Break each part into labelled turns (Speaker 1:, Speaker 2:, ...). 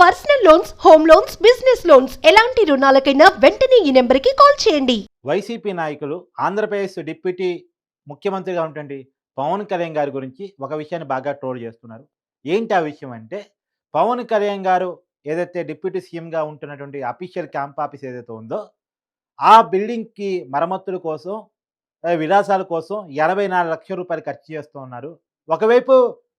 Speaker 1: Personal loans home loans business loans. ఎలాంటి రుణాలకైనా వెంటనే ఈ నెంబర్కి కాల్ చేయండి.
Speaker 2: వైసీపీ నాయకులు ఆంధ్రప్రదేశ్ డిప్యూటీ ముఖ్యమంత్రిగా ఉన్నటువంటి పవన్ కళ్యాణ్ గారి గురించి ఒక విషయాన్ని బాగా ట్రోల్ చేస్తున్నారు. ఏంటి ఆ విషయం అంటే పవన్ కళ్యాణ్ గారు ఏదైతే డిప్యూటీ సీఎంగా ఉంటున్నటువంటి అఫీషియల్ క్యాంప్ ఆఫీస్ ఏదైతే ఉందో ఆ బిల్డింగ్కి మరమ్మతుల కోసం విలాసాల కోసం ఎనభై నాలుగు లక్షల రూపాయలు ఖర్చు చేస్తూ ఉన్నారు. ఒకవైపు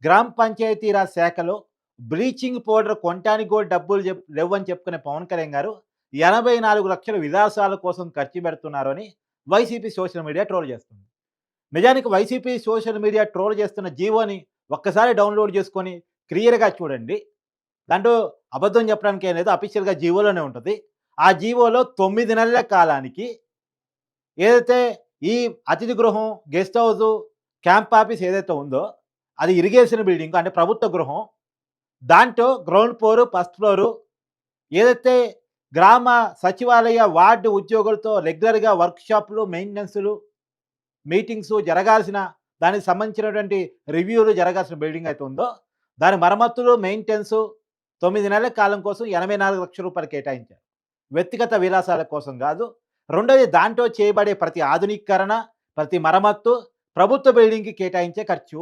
Speaker 2: గ్రామ పంచాయతీరాజ్ శాఖలో బ్లీచింగ్ పౌడర్ కొనటానికి కూడా డబ్బులు చెప్ లేవని చెప్పుకునే పవన్ కళ్యాణ్ గారు ఎనభై నాలుగు లక్షల విలాసాల కోసం ఖర్చు పెడుతున్నారు అని వైసీపీ సోషల్ మీడియా ట్రోల్ చేస్తుంది. నిజానికి వైసీపీ సోషల్ మీడియా ట్రోల్ చేస్తున్న జీవోని ఒక్కసారి డౌన్లోడ్ చేసుకొని క్లియర్గా చూడండి. దాంట్లో అబద్ధం చెప్పడానికి ఏం లేదు అఫీషియల్గా జీవోలోనే ఉంటుంది. ఆ జీవోలో తొమ్మిది నెలల కాలానికి ఏదైతే ఈ అతిథి గృహం గెస్ట్ హౌస్ క్యాంప్ ఆఫీస్ ఏదైతే ఉందో అది ఇరిగేషన్ బిల్డింగ్ అంటే ప్రభుత్వ గృహం దాంట్లో గ్రౌండ్ ఫ్లోరు ఫస్ట్ ఫ్లోరు ఏదైతే గ్రామ సచివాలయ వార్డు ఉద్యోగులతో రెగ్యులర్గా వర్క్షాప్లు మెయింటెనెన్స్లు మీటింగ్స్ జరగాల్సిన దానికి సంబంధించినటువంటి రివ్యూలు జరగాల్సిన బిల్డింగ్ అయితే ఉందో దాని మరమ్మతులు మెయింటెనెన్స్ తొమ్మిది నెలల కాలం కోసం ఎనభై నాలుగు లక్షల రూపాయలు కేటాయించారు. వ్యక్తిగత విలాసాల కోసం కాదు రెండోది దాంట్లో చేయబడే ప్రతి ఆధునీకరణ ప్రతి మరమ్మత్తు ప్రభుత్వ బిల్డింగ్కి కేటాయించే ఖర్చు.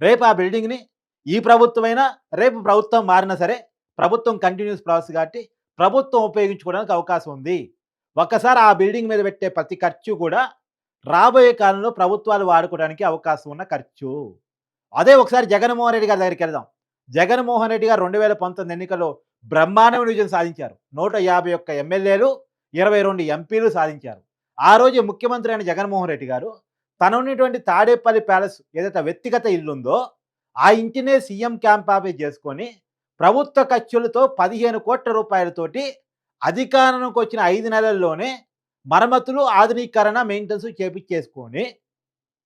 Speaker 2: రేపు ఆ బిల్డింగ్ని ఈ ప్రభుత్వమైనా రేపు ప్రభుత్వం మారినా సరే ప్రభుత్వం కంటిన్యూస్ ప్రాసెస్ కాబట్టి ప్రభుత్వం ఉపయోగించుకోవడానికి అవకాశం ఉంది. ఒక్కసారి ఆ బిల్డింగ్ మీద పెట్టే ప్రతి ఖర్చు కూడా రాబోయే కాలంలో ప్రభుత్వాలు వాడుకోవడానికి అవకాశం ఉన్న ఖర్చు. అదే ఒకసారి జగన్మోహన్ రెడ్డి గారి దగ్గరికి వెళ్దాం. జగన్మోహన్ రెడ్డి గారు రెండు వేల పంతొమ్మిది ఎన్నికల్లో బ్రహ్మాండమైన విజయం సాధించారు. నూట యాభై ఒక్క ఎమ్మెల్యేలు ఇరవై రెండు ఎంపీలు సాధించారు. ఆ రోజు ముఖ్యమంత్రి అయిన జగన్మోహన్ రెడ్డి గారు తన ఉన్నటువంటి తాడేపల్లి ప్యాలెస్ ఏదైతే వ్యక్తిగత ఇల్లుందో ఆ ఇంటినే సీఎం క్యాంప్ ఆఫీస్ చేసుకొని ప్రభుత్వ ఖర్చులతో పదిహేను కోట్ల రూపాయలతోటి అధికారానికి వచ్చిన ఐదు నెలల్లోనే మరమ్మతులు ఆధునీకరణ మెయింటెనెన్స్ చేపించేసుకొని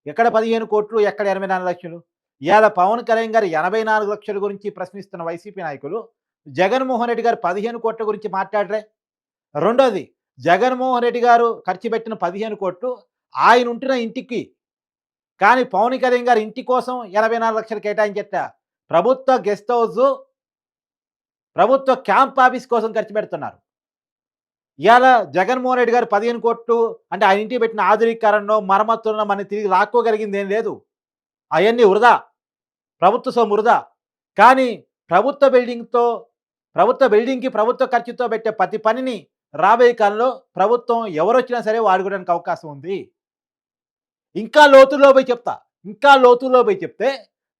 Speaker 2: ఎక్కడ పదిహేను కోట్లు ఎక్కడ ఎనభై నాలుగు లక్షలు? ఇవాళ పవన్ కళ్యాణ్ గారు ఎనభై నాలుగు లక్షల గురించి ప్రశ్నిస్తున్న వైసీపీ నాయకులు జగన్మోహన్ రెడ్డి గారు పదిహేను కోట్ల గురించి మాట్లాడరే. రెండోది జగన్మోహన్ రెడ్డి గారు ఖర్చు పెట్టిన పదిహేను కోట్లు ఆయన ఉంటున్న ఇంటికి కానీ పవన్ కళ్యాణ్ గారు ఇంటి కోసం ఎనభై నాలుగు లక్షలు కేటాయించట ప్రభుత్వ గెస్ట్ హౌస్ ప్రభుత్వ క్యాంప్ ఆఫీస్ కోసం ఖర్చు పెడుతున్నారు. ఇవాళ జగన్మోహన్ రెడ్డి గారు పదిహేను కోట్లు అంటే ఆయన ఇంటికి పెట్టిన ఆధునీకరణలో మరమ్మతులను మనం తిరిగి లాక్కోగలిగింది ఏం లేదు. అవన్నీ వృధా. ప్రభుత్వ సొమ్ము వృధా. కానీ ప్రభుత్వ బిల్డింగ్తో ప్రభుత్వ బిల్డింగ్కి ప్రభుత్వ ఖర్చుతో పెట్టే ప్రతి పనిని రాబోయే కాలంలో ప్రభుత్వం ఎవరొచ్చినా సరే వాడుకోవడానికి అవకాశం ఉంది. ఇంకా లోతుల్లో పోయి చెప్తా. ఇంకా లోతుల్లో పోయి చెప్తే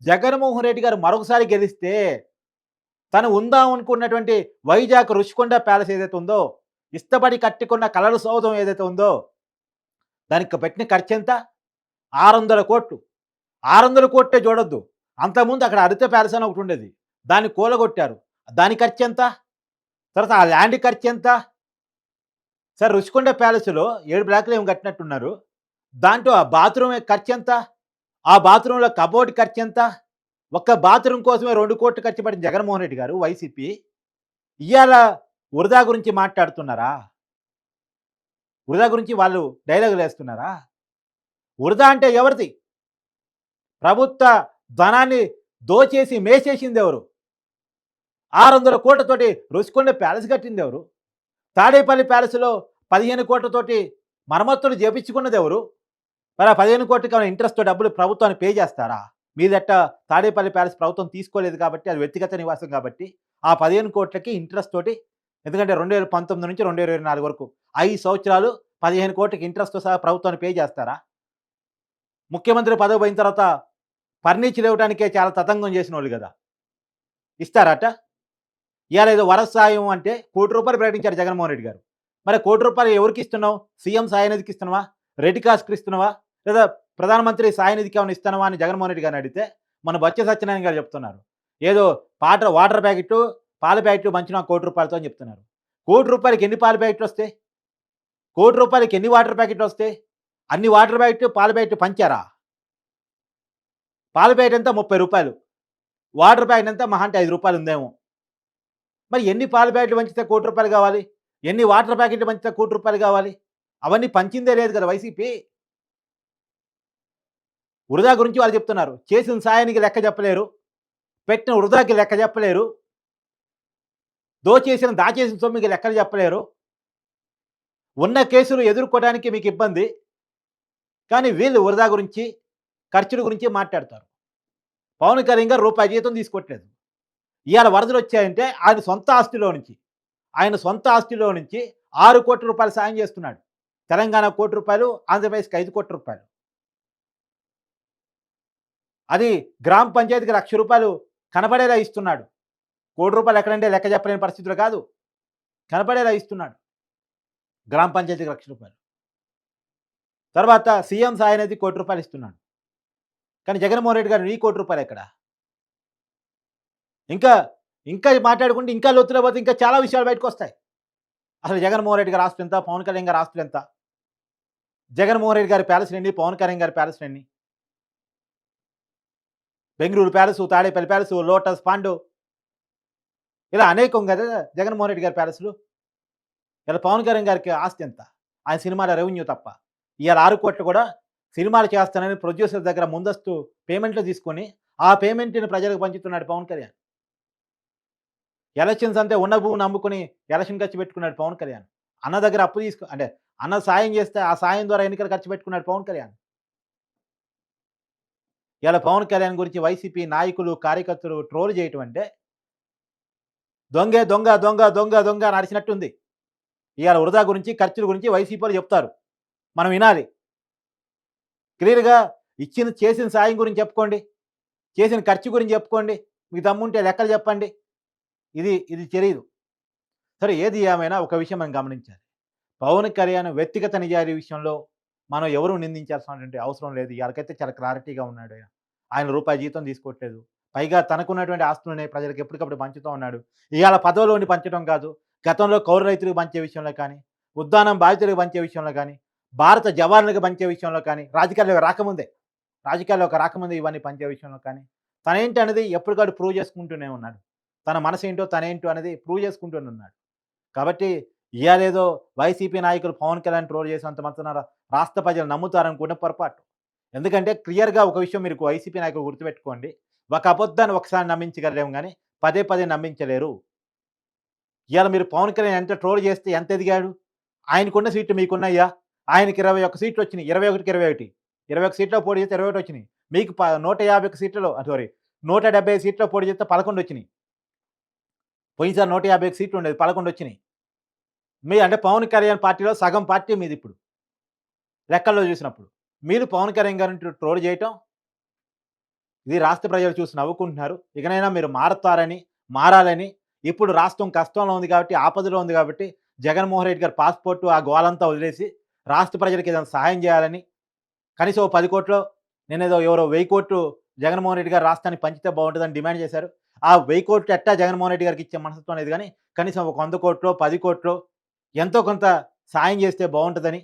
Speaker 2: జగన్మోహన్ రెడ్డి గారు మరొకసారి గెలిస్తే తను ఉందాం అనుకున్నటువంటి వైజాగ్ రుషికొండ ప్యాలెస్ ఏదైతే ఉందో ఇష్టపడి కట్టుకున్న కలల సౌధం ఏదైతే ఉందో దానికి పెట్టిన ఖర్చు ఎంత? ఆరు వందల కోట్లు. ఆరు వందల కోట్లే చూడొద్దు. అంతకుముందు అక్కడ అరిత ప్యాలెస్ అని ఒకటి ఉండేది. దాన్ని కూలగొట్టారు. దాని ఖర్చు ఎంత? తర్వాత ఆ ల్యాండ్ ఖర్చు ఎంత? సార్ రుషికొండ ప్యాలెస్లో ఏడు బ్లాక్లు ఏమి కట్టినట్టున్నారు. దాంట్లో ఆ బాత్రూమ్ ఖర్చు ఎంత? ఆ బాత్రూంలో కబోర్డ్ ఖర్చు ఎంత? ఒక్క బాత్రూమ్ కోసమే రెండు కోట్లు ఖర్చు పెట్టిన జగన్మోహన్ రెడ్డి గారు వైసీపీ. ఇవాళ వృధా గురించి మాట్లాడుతున్నారా? వృధా గురించి వాళ్ళు డైలాగులు వేస్తున్నారా? వృధా అంటే ఎవరిది? ప్రభుత్వ ధనాన్ని దోచేసి మేసేసింది ఎవరు? ఆరు వందల కోట్లతోటి రుసుకొండ ప్యాలెస్ కట్టింది ఎవరు? తాడేపల్లి ప్యాలెస్లో పదిహేను కోట్లతోటి మరమ్మతులు చేపించుకున్నది ఎవరు? మరి ఆ పదిహేను కోట్లకి ఏమైనా ఇంట్రెస్ట్ డబ్బులు ప్రభుత్వానికి పే చేస్తారా? మీదట తాడేపల్లి ప్యాలెస్ ప్రభుత్వం తీసుకోలేదు కాబట్టి అది వ్యక్తిగత నివాసం కాబట్టి ఆ పదిహేను కోట్లకి ఇంట్రెస్ట్ తోటి ఎందుకంటే రెండు వేల పంతొమ్మిది నుంచి రెండు వేల ఇరవై నాలుగు వరకు ఐదు సంవత్సరాలు పదిహేను కోట్లకి ఇంట్రెస్ట్తో సహా ప్రభుత్వాన్ని పే చేస్తారా? ముఖ్యమంత్రి పదవి పోయిన తర్వాత ఫర్నిచర్ ఇవ్వడానికే చాలా తతంగం చేసిన వాళ్ళు కదా. ఇస్తారట? ఇవాళ ఏదో వరస సాయం అంటే కోటి రూపాయలు ప్రకటించారు జగన్మోహన్ రెడ్డి గారు. మరి కోటి రూపాయలు ఎవరికి ఇస్తున్నావు? సీఎం సాయనిధికి ఇస్తున్నావా? రెడ్ కాస్ట్కి ఇస్తున్నావా? లేదా ప్రధానమంత్రి సాయనిధికి ఏమైనా ఇస్తున్నావా అని జగన్మోహన్ రెడ్డి గారిని అడిగితే మన బొచ్చ సత్యనారాయణ గారు చెప్తున్నారు. ఏదో పాట వాటర్ ప్యాకెట్ పాల ప్యాకెట్ మంచిన కోటి రూపాయలతో అని చెప్తున్నారు. కోటి రూపాయలకి ఎన్ని పాల ప్యాకెట్లు వస్తాయి? కోటి రూపాయలకి ఎన్ని వాటర్ ప్యాకెట్లు వస్తాయి? అన్ని వాటర్ ప్యాకెట్ పాల ప్యాకెట్ పంచారా? పాల ప్యాకెట్ ఎంత? ముప్పై రూపాయలు. వాటర్ ప్యాకెట్ ఎంత? మహా అంటే ఐదు రూపాయలు ఉందేమో. మరి ఎన్ని పాల ప్యాకెట్లు పంచితే కోటి రూపాయలు కావాలి? ఎన్ని వాటర్ ప్యాకెట్లు పంచితే కోటి రూపాయలు కావాలి? అవన్నీ పంచిందే లేదు కదా వైసీపీ. వృధా గురించి వాళ్ళు చెప్తున్నారు. చేసిన సాయానికి లెక్క చెప్పలేరు. పెట్టిన వృధాకి లెక్క చెప్పలేరు. దోచేసిన దాచేసిన సొమ్మికి లెక్కలు చెప్పలేరు. ఉన్న కేసులు ఎదుర్కోవడానికి మీకు ఇబ్బంది. కానీ వీళ్ళు వృధా గురించి ఖర్చుల గురించి మాట్లాడతారు. పవన్ కళ్యాణ్ గారు రూపాయి జీతం తీసుకోవట్లేదు. ఇవాళ వరదలు వచ్చాయంటే ఆయన సొంత ఆస్తిలో నుంచి ఆయన సొంత ఆస్తిలో నుంచి ఆరు కోట్ల రూపాయలు సాయం చేస్తున్నాడు. తెలంగాణ కోటి రూపాయలు ఆంధ్రప్రదేశ్కి ఐదు కోట్ల రూపాయలు. అది గ్రామ పంచాయతీకి లక్ష రూపాయలు కనపడేలా ఇస్తున్నాడు. కోటి రూపాయలు ఎక్కడంటే లెక్క చెప్పలేని పరిస్థితులు కాదు. కనపడేలా ఇస్తున్నాడు. గ్రామ పంచాయతీకి లక్ష రూపాయలు. తర్వాత సీఎం సాయి అనేది కోటి రూపాయలు ఇస్తున్నాడు. కానీ జగన్మోహన్ రెడ్డి గారు నీ కోటి రూపాయలు ఎక్కడ? ఇంకా ఇంకా మాట్లాడుకుంటే ఇంకా లోతులో పోతే ఇంకా చాలా విషయాలు బయటకు వస్తాయి. అసలు జగన్మోహన్ రెడ్డి గారు ఆస్తులు ఎంత? పవన్ కళ్యాణ్ గారు ఆస్తులు ఎంత? జగన్మోహన్ రెడ్డి గారి ప్యాలెస్ ఎన్ని పవన్ కళ్యాణ్ గారి ప్యాలెస్ ఎన్ని Bengaluru palace Tadepalli palace lotus pond. ఇలా అనేకం కదా జగన్మోహన్ రెడ్డి గారి ప్యాలెస్లు. ఇలా పవన్ కళ్యాణ్ గారికి ఆస్తి ఎంత? ఆయన సినిమాల రెవెన్యూ తప్ప. ఇవాళ ఆరు కోట్లు కూడా సినిమాలు చేస్తానని ప్రొడ్యూసర్ దగ్గర ముందస్తు పేమెంట్లు తీసుకొని ఆ పేమెంట్ని ప్రజలకు పంచుతున్నాడు పవన్ కళ్యాణ్. ఎలక్షన్స్ అంతే ఉన్న భూమిని నమ్ముకుని ఎలక్షన్ ఖర్చు పెట్టుకున్నాడు పవన్ కళ్యాణ్. అన్న దగ్గర అప్పు తీసుకు అంటే అన్న సాయం చేస్తే ఆ సాయం ద్వారా ఎన్నికలు ఖర్చు పెట్టుకున్నాడు పవన్ కళ్యాణ్. ఇలా పవన్ కళ్యాణ్ గురించి వైసీపీ నాయకులు కార్యకర్తలు ట్రోల్ చేయటం అంటే దొంగే దొంగ దొంగ దొంగ దొంగ నడిచినట్టుంది ఇవాళ వృధా గురించి ఖర్చుల గురించి వైసీపీలు చెప్తారు. మనం వినాలి. క్లియర్గా ఇచ్చిన చేసిన సాయం గురించి చెప్పుకోండి. చేసిన ఖర్చు గురించి చెప్పుకోండి. మీకు దమ్ముంటే లెక్కలు చెప్పండి. ఇది ఇది తెలియదు సరే ఏది ఏమైనా ఒక విషయం మనం గమనించాలి. పవన్ కళ్యాణ్ వ్యక్తిగత నిజాయితీ విషయంలో మనం ఎవరు నిందించాల్సినటువంటి అవసరం లేదు. ఇవాళకైతే చాలా క్లారిటీగా ఉన్నాడు ఆయన. ఆయన రూపాయి జీతం తీసుకోవట్లేదు పైగా తనకున్నటువంటి ఆస్తులని ప్రజలకు ఎప్పటికప్పుడు పంచుతూ ఉన్నాడు. ఇవాళ పదవిలోని పంచడం కాదు గతంలో కౌరు రైతులకు పంచే విషయంలో కానీ ఉద్దానం బాధితులకు పంచే విషయంలో కానీ భారత జవాన్లకు పంచే విషయంలో కానీ రాజకీయాల్లో రాకముందే రాజకీయాల్లో రాకముందే ఇవన్నీ పంచే విషయంలో కానీ తనేంటి అనేది ఎప్పటికప్పుడు ప్రూవ్ చేసుకుంటూనే ఉన్నాడు. తన మనసు ఏంటో తనేంటో అనేది ప్రూవ్ చేసుకుంటూనే ఉన్నాడు. కాబట్టి ఇవాళేదో వైసీపీ నాయకులు పవన్ కళ్యాణ్ ట్రోల్ చేసినంత మాత్రం రాష్ట్ర ప్రజలు నమ్ముతారనుకున్న పొరపాటు. ఎందుకంటే క్లియర్గా ఒక విషయం మీరు వైసీపీ నాయకులు గుర్తుపెట్టుకోండి. ఒక అబద్ధాన్ని ఒకసారి నమ్మించగలేము కానీ పదే పదే నమ్మించలేరు. ఇవాళ మీరు పవన్ కళ్యాణ్ ఎంత ట్రోల్ చేస్తే ఎంత ఎదిగాడు? ఆయనకున్న సీట్లు మీకున్నాయా? ఆయనకి ఇరవై ఒక సీట్లు వచ్చినాయి. ఇరవై ఒకటికి ఇరవై ఒకటి. ఇరవై ఒక సీట్లో పోటీ చేస్తే ఇరవై ఒకటి వచ్చినాయి. మీకు ప నూట యాభై ఒక సీట్లలో సారీ నూట డెబ్బై సీట్లో పోటీ చేస్తే పదకొండు వచ్చినాయి. పోయినసారి నూట యాభై ఒక సీట్లు ఉండేది పదకొండు వచ్చినాయి. మీ అంటే పవన్ కళ్యాణ్ పార్టీలో సగం పార్టీ మీది ఇప్పుడు. లెక్కల్లో చూసినప్పుడు. మీరు పవన్ కళ్యాణ్ గారిని ట్రోల్ చేయటం? ఇది రాష్ట్ర ప్రజలు చూసి నవ్వుకుంటున్నారు. ఇకనైనా మీరు మారతారని మారాలని ఇప్పుడు రాష్ట్రం కష్టంలో ఉంది కాబట్టి ఆపదలో ఉంది కాబట్టి జగన్మోహన్ రెడ్డి గారి పాస్పోర్టు ఆ గోలంతా వదిలేసి రాష్ట్ర ప్రజలకు ఏదైనా సహాయం చేయాలని కనీసం ఓ పది కోట్లు నేనేదో ఎవరో వెయ్యి కోట్లు జగన్మోహన్ రెడ్డి గారు రాష్ట్రానికి పంచితే బాగుంటుందని డిమాండ్ చేశారు. ఆ వెయ్యి కోట్లు ఎట్టా జగన్మోహన్ రెడ్డి గారికి ఇచ్చే మనసత్వం లేదు కానీ కనీసం ఒక వంద కోట్లు పది కోట్లు ఎంతో కొంత సాయం చేస్తే బాగుంటుందని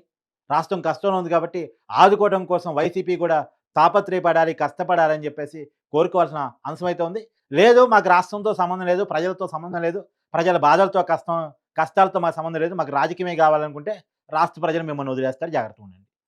Speaker 2: రాష్ట్రం కష్టంలో ఉంది కాబట్టి ఆదుకోవడం కోసం వైసీపీ కూడా తాపత్రయపడాలి కష్టపడాలని చెప్పేసి కోరుకోవాల్సిన అంశం అయితే ఉంది. లేదు మాకు రాష్ట్రంతో సంబంధం లేదు ప్రజలతో సంబంధం లేదు ప్రజల బాధలతో కష్టం కష్టాలతో మాకు సంబంధం లేదు మాకు రాజకీయమే కావాలనుకుంటే రాష్ట్ర ప్రజలు మిమ్మల్ని వదిలేస్తారు. జాగ్రత్తగా ఉండండి.